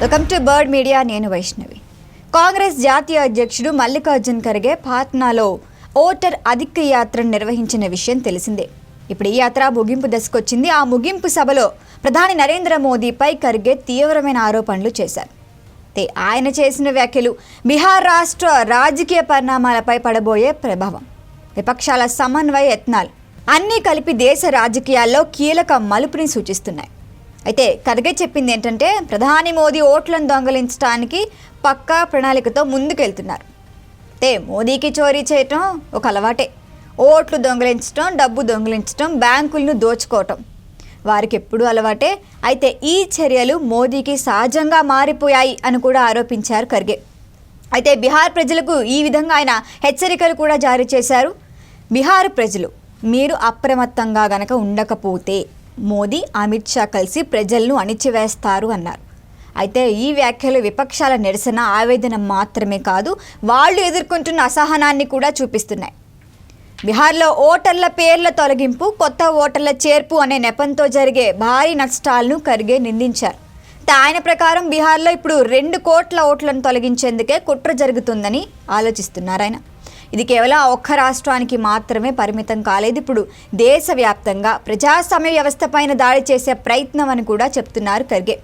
Welcome to bird media నేను వైష్ణవి. కాంగ్రెస్ జాతీయ అధ్యక్షుడు మల్లికార్జున్ ఖర్గే పాట్నాలో ఓటర్ అధిక యాత్రను నిర్వహించిన విషయం తెలిసిందే. ఇప్పుడు ఈ యాత్ర ముగింపు దశకొచ్చింది. ఆ ముగింపు సభలో ప్రధాని నరేంద్ర మోదీపై ఖర్గే తీవ్రమైన ఆరోపణలు చేశారు. ఆయన చేసిన వ్యాఖ్యలు బీహార్ రాష్ట్ర రాజకీయ పరిణామాలపై పడబోయే ప్రభావం. విపక్షాల సమన్వయ యత్నాలు అన్నీ కలిపి దేశ రాజకీయాల్లో కీలక మలుపుని సూచిస్తున్నాయి. అయితే ఖర్గే చెప్పింది ఏంటంటే ప్రధాని మోదీ ఓట్లను దొంగలించడానికి పక్కా ప్రణాళికతో ముందుకెళ్తున్నారు. అయితే మోదీకి చోరీ చేయటం ఒక అలవాటే. ఓట్లు దొంగలించటం డబ్బు దొంగలించటం బ్యాంకులను దోచుకోవటం. వారికి ఎప్పుడూ అలవాటే. అయితే ఈ చర్యలు మోదీకి సహజంగా మారిపోయాయి అని కూడా ఆరోపించారు ఖర్గే. అయితే బీహార్ ప్రజలకు ఈ విధంగా ఆయన హెచ్చరికలు కూడా జారీ చేశారు. బీహార్ ప్రజలు మీరు అప్రమత్తంగా గనక ఉండకపోతే మోదీ అమిత్ షా కలిసి ప్రజలను అణిచివేస్తారు అన్నారు. అయితే ఈ వ్యాఖ్యలు విపక్షాల నిరసన ఆవేదన మాత్రమే కాదు వాళ్ళు ఎదుర్కొంటున్న అసహనాన్ని కూడా చూపిస్తున్నాయి. బీహార్లో ఓటర్ల పేర్ల తొలగింపు కొత్త ఓటర్ల చేర్పు అనే నెపంతో జరిగే భారీ నష్టాలను ఖర్గే నిందించారు. ఆయన ప్రకారం బీహార్లో ఇప్పుడు రెండు కోట్ల ఓట్లను తొలగించేందుకే కుట్ర జరుగుతుందని ఆలోచిస్తున్నారు ఆయన. ఇది కేవలం ఒక్క రాష్ట్రానికి మాత్రమే పరిమితం కాలేదు. ఇప్పుడు దేశవ్యాప్తంగా ప్రజాస్వామ్య వ్యవస్థ పైన దాడి చేసే ప్రయత్నం అని కూడా చెప్తున్నారు ఖర్గే.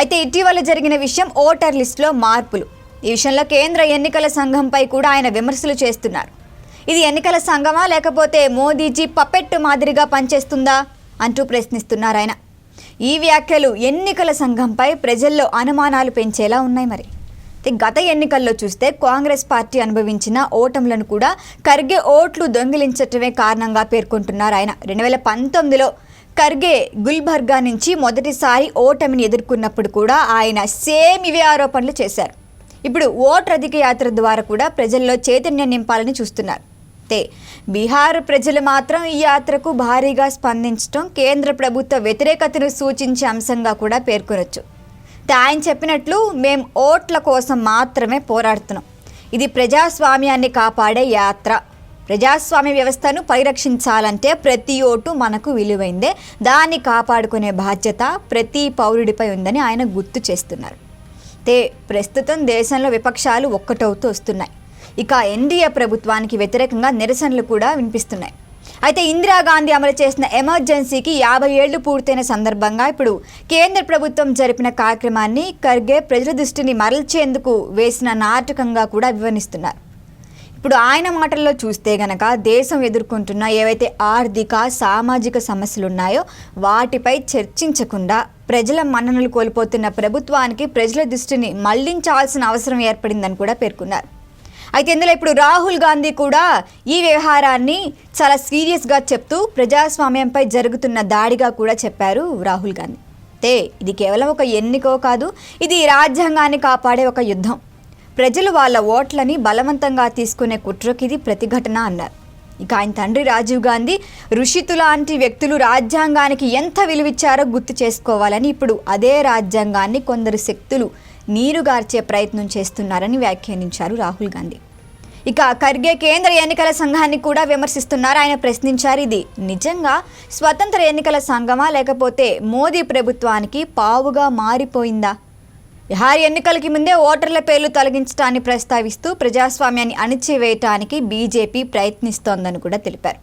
అయితే ఇటీవల జరిగిన విషయం ఓటర్ లిస్టులో మార్పులు. ఈ విషయంలో కేంద్ర ఎన్నికల సంఘంపై కూడా ఆయన విమర్శలు చేస్తున్నారు. ఇది ఎన్నికల సంఘమా లేకపోతే మోదీజీ పపెట్టు మాదిరిగా పనిచేస్తుందా అంటూ ప్రశ్నిస్తున్నారు ఆయన. ఈ వ్యాఖ్యలు ఎన్నికల సంఘంపై ప్రజల్లో అనుమానాలు పెంచేలా ఉన్నాయి మరి. గత ఎన్నికల్లో చూస్తే కాంగ్రెస్ పార్టీ అనుభవించిన ఓటములను కూడా ఖర్గే ఓట్లు దొంగిలించటమే కారణంగా పేర్కొంటున్నారు ఆయన. రెండు వేల పంతొమ్మిదిలో ఖర్గే గుల్బర్గా నుంచి మొదటిసారి ఓటమిని ఎదుర్కొన్నప్పుడు కూడా ఆయన సేమ్ ఇవే ఆరోపణలు చేశారు. ఇప్పుడు ఓటర్ అధిక యాత్ర ద్వారా కూడా ప్రజల్లో చైతన్యం నింపాలని చూస్తున్నారు. అయితే బీహార్ ప్రజలు మాత్రం ఈ యాత్రకు భారీగా స్పందించడం కేంద్ర ప్రభుత్వ వ్యతిరేకతను సూచించే అంశంగా కూడా పేర్కొనొచ్చు. ఆయన చెప్పినట్లు మేము ఓట్ల కోసం మాత్రమే పోరాడుతున్నాం. ఇది ప్రజాస్వామ్యాన్ని కాపాడే యాత్ర. ప్రజాస్వామ్య వ్యవస్థను పరిరక్షించాలంటే ప్రతి ఓటు మనకు విలువైందే. దాన్ని కాపాడుకునే బాధ్యత ప్రతి పౌరుడిపై ఉందని ఆయన గుర్తు చేస్తున్నారు. తే ప్రస్తుతం దేశంలో విపక్షాలు ఒక్కటవుతూ వస్తున్నాయి. ఇక ఎన్డీఏ ప్రభుత్వానికి వ్యతిరేకంగా నిరసనలు కూడా వినిపిస్తున్నాయి. అయితే ఇందిరాగాంధీ అమలు చేసిన ఎమర్జెన్సీకి యాభై ఏళ్ళు పూర్తయిన సందర్భంగా ఇప్పుడు కేంద్ర ప్రభుత్వం జరిపిన కార్యక్రమాన్ని ఖర్గే ప్రజల దృష్టిని మరల్చేందుకు వేసిన నాటకంగా కూడా వివరిస్తున్నారు. ఇప్పుడు ఆయన మాటల్లో చూస్తే గనక దేశం ఎదుర్కొంటున్న ఏవైతే ఆర్థిక సామాజిక సమస్యలు ఉన్నాయో వాటిపై చర్చించకుండా ప్రజల మన్ననలు కోల్పోతున్న ప్రభుత్వానికి ప్రజల దృష్టిని మళ్ళించాల్సిన అవసరం ఏర్పడిందని కూడా పేర్కొన్నారు. అయితే ఇందులో ఇప్పుడు రాహుల్ గాంధీ కూడా ఈ వ్యవహారాన్ని చాలా సీరియస్గా చెప్తూ ప్రజాస్వామ్యంపై జరుగుతున్న దాడిగా కూడా చెప్పారు రాహుల్ గాంధీ. అయితే ఇది కేవలం ఒక ఎన్నికో కాదు ఇది రాజ్యాంగాన్ని కాపాడే ఒక యుద్ధం. ప్రజలు వాళ్ళ ఓట్లని బలవంతంగా తీసుకునే కుట్రకి ఇది ప్రతిఘటన అన్నారు. ఇక ఆయన తండ్రి రాజీవ్ గాంధీ ఋషితు లాంటి వ్యక్తులు రాజ్యాంగానికి ఎంత విలువిచ్చారో గుర్తు చేసుకోవాలని ఇప్పుడు అదే రాజ్యాంగాన్ని కొందరు శక్తులు నీరుగార్చే ప్రయత్నం చేస్తున్నారని వ్యాఖ్యానించారు రాహుల్ గాంధీ. ఇక ఖర్గే కేంద్ర ఎన్నికల సంఘాన్ని కూడా విమర్శిస్తున్నారు. ఆయన ప్రశ్నించారు ఇది నిజంగా స్వతంత్ర ఎన్నికల సంఘమా? లేకపోతే మోదీ ప్రభుత్వానికి పావుగా మారిపోయిందా? బిహార్ ఎన్నికలకి ముందే ఓటర్ల పేర్లు తొలగించడాన్ని ప్రస్తావిస్తూ ప్రజాస్వామ్యాన్ని అణిచివేయటానికి బీజేపీ ప్రయత్నిస్తోందని కూడా తెలిపారు.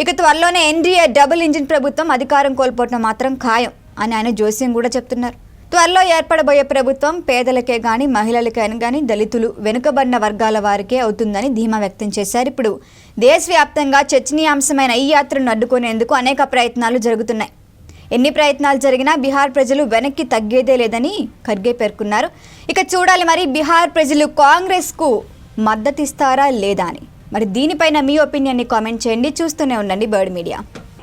ఇక త్వరలోనే ఎన్డీఏ డబుల్ ఇంజిన్ ప్రభుత్వం అధికారం కోల్పోవటం మాత్రం ఖాయం అని ఆయన జోస్యం కూడా చెప్తున్నారు. త్వరలో ఏర్పడబోయే ప్రభుత్వం పేదలకే కానీ మహిళలకే కానీ దళితులు వెనుకబడిన వర్గాల వారికే అవుతుందని ధీమా వ్యక్తం చేశారు. ఇప్పుడు దేశవ్యాప్తంగా చర్చనీయాంశమైన ఈ యాత్రను అడ్డుకునేందుకు అనేక ప్రయత్నాలు జరుగుతున్నాయి. ఎన్ని ప్రయత్నాలు జరిగినా బీహార్ ప్రజలు వెనక్కి తగ్గేదే లేదని ఖర్గే పేర్కొన్నారు. ఇక చూడాలి మరి బీహార్ ప్రజలు కాంగ్రెస్కు మద్దతిస్తారా లేదా అని. మరి దీనిపైన మీ ఒపీనియన్ని కామెంట్ చేయండి. చూస్తూనే ఉండండి బర్డ్ మీడియా.